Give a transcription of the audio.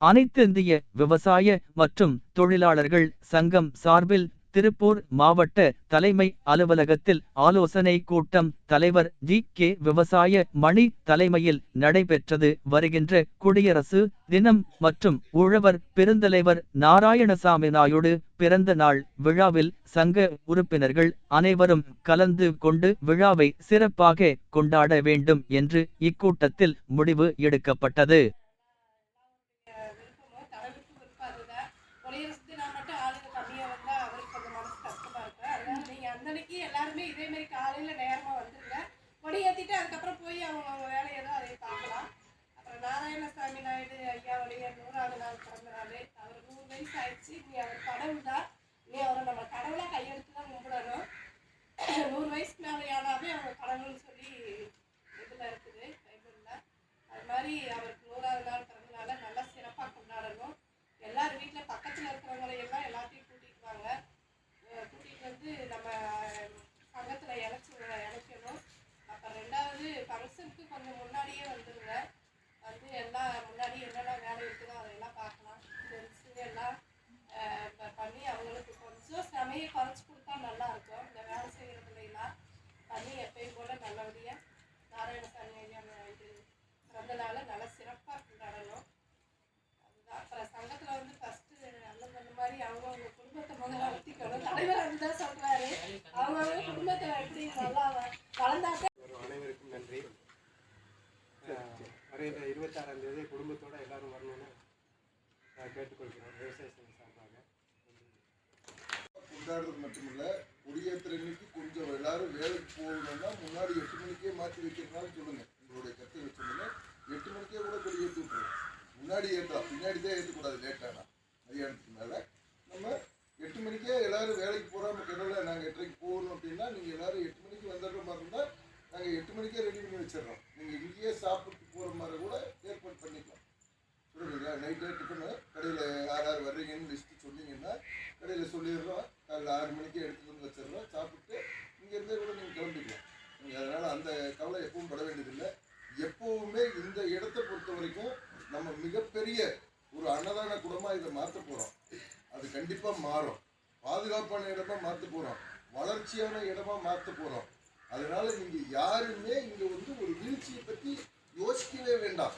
அனைத்து இந்திய விவசாய மற்றும் தொழிலாளர்கள் சங்கம் சார்பில் திருப்பூர் மாவட்ட தலைமை அலுவலகத்தில் ஆலோசனை கூட்டம் தலைவர் ஜி கே விவசாய மணி தலைமையில் நடைபெற்றது. வருகின்ற குடியரசு தினம் மற்றும் உழவர் பெருந்தலைவர் நாராயணசாமி நாயுடு பிறந்த நாள் விழாவில் சங்க உறுப்பினர்கள் அனைவரும் கலந்து கொண்டு விழாவை சிறப்பாக கொண்டாட வேண்டும் என்று இக்கூட்டத்தில் முடிவு எடுக்கப்பட்டது. எல்லாருமே இதே மாதிரி காலையில் நேரமாக வந்துருங்க. கொடி ஏற்றிட்டு அதுக்கப்புறம் போய் அவங்க அவங்க வேலையை தான் அதை பார்க்கலாம். அப்புறம் நாராயணசாமி நாயுடு ஐயாவுடைய நூறாவது நாள் பிறந்த நாள் அவர் நூறு வயசு ஆயிடுச்சு நீ அவர் கடவுள் தான் நீ அவரை நம்ம கடவுளாக கையெடுத்து தான் கும்பிடணும். நூறு வயசுக்கு மேலே ஆனாவே அவங்க கடவுள்னு சொல்லி இதில் இருக்குது பைபிளில் அது மாதிரி அவருக்கு நூறாவது நாள் பிறந்த நாளை நல்லா சிறப்பாக கொண்டாடணும் எல்லார் வீட்டில் பக்கத்தில் இருக்கிறவங்களை எல்லாம் எல்லாத்தையும் கூட்டிகிட்டு வாங்க அஹ் கூட்டிகிட்டு வந்து நம்ம சங்கத்தில் இணைச்சி இணைக்கணும் அப்புறம் ரெண்டாவது ஃபங்க்ஷனுக்கு கொஞ்சம் முன்னாடியே வந்துடுங்க வந்து எல்லாம் முன்னாடி என்னென்ன வேலை இருக்குதோ அதெல்லாம் பார்க்கலாம். ஜென்ஸு எல்லாம் பண்ணி அவங்களுக்கு கொஞ்சம் சமையை குறைச்சி கொடுத்தா நல்லா இருக்கும். இந்த வேலை செய்கிறதுலாம் எல்லாம் பண்ணி எப்பயும் போல் நல்லபடியாக நாராயணசாமி ஐயா இது பிறந்த நாளை நல்லா சிறப்பாக கொண்டாடணும். அதுதான். அப்புறம் சங்கத்தில் வந்து ஃபஸ்ட்டு அண்ணன் சொன்ன மாதிரி அவங்கவுங்க குடும்பத்தை முதல்ல வளர்த்திக்கணும் தலைவர் அதுதான் சொல்கிறாரு அவங்கவுங்க குடும்பத்தை எப்படி நல்லா வளர்ந்தாக்க வருகின்ற இருபத்தாறாம் தேதி குடும்பத்தோட எல்லாரும் வரணும்னு நான் கேட்டுக்கொள்கிறோம் விவசாய சங்க சார்பாக. கொண்டாடுறது மட்டுமில்ல கொடியேற்றுற கொஞ்சம் எல்லாரும் வேலைக்கு போகணும்னா முன்னாடி எட்டு மணிக்கே மாற்றி வைக்கிறதுனால சொல்லுங்க. உங்களுடைய கருத்தை சொல்லுங்க. எட்டு மணிக்கே கூட கொடி ஏற்றி முன்னாடி ஏற்றலாம் பின்னாடி தான் ஏற்றக்கூடாது லேட்டானா மதியானத்துக்கு மேலே. நம்ம எட்டு மணிக்கே எல்லாரும் வேலைக்கு போகாம கிடல நாங்கள் எட்டரைக்கு போகணும் அப்படின்னா நீங்கள் எல்லாரும் எட்டு மணிக்கு வந்துடுற மாதிரி இருந்தால் இங்கே ரெடி பண்ணி வச்சிடுறோம். நீங்கள் இங்கேயே சாப்பிட்டு போகிற மாதிரி கூட ஏற்பாடு பண்ணிக்கலாம். சொல்லுங்க நைட்டே டிஃபனு கடையில் யார் யார் வர்றீங்கன்னு லிஸ்ட்டு சொன்னீங்கன்னா கடையில் சொல்லிடுறோம். காலையில் ஆறு மணிக்கு எடுத்துகிட்டு வந்து வச்சிடுறோம். சாப்பிட்டு இங்கேருந்தே கூட நீங்கள் கிளம்பிக்கலாம். நீங்கள் அதனால் அந்த கவலை எப்பவும் பட வேண்டியதில்லை. எப்போவுமே இந்த இடத்த பொறுத்த வரைக்கும் நம்ம மிகப்பெரிய ஒரு அன்னதான குடமாக இதை மாற்ற போகிறோம் அது கண்டிப்பாக மாறும். பாதுகாப்பான இடமா மாற்ற போகிறோம் வளர்ச்சியான இடமா மாற்ற போகிறோம் அதனால நீங்க யாருமே இங்கே வந்து ஒரு வீழ்ச்சியை பற்றி யோசிக்கவே வேண்டாம்.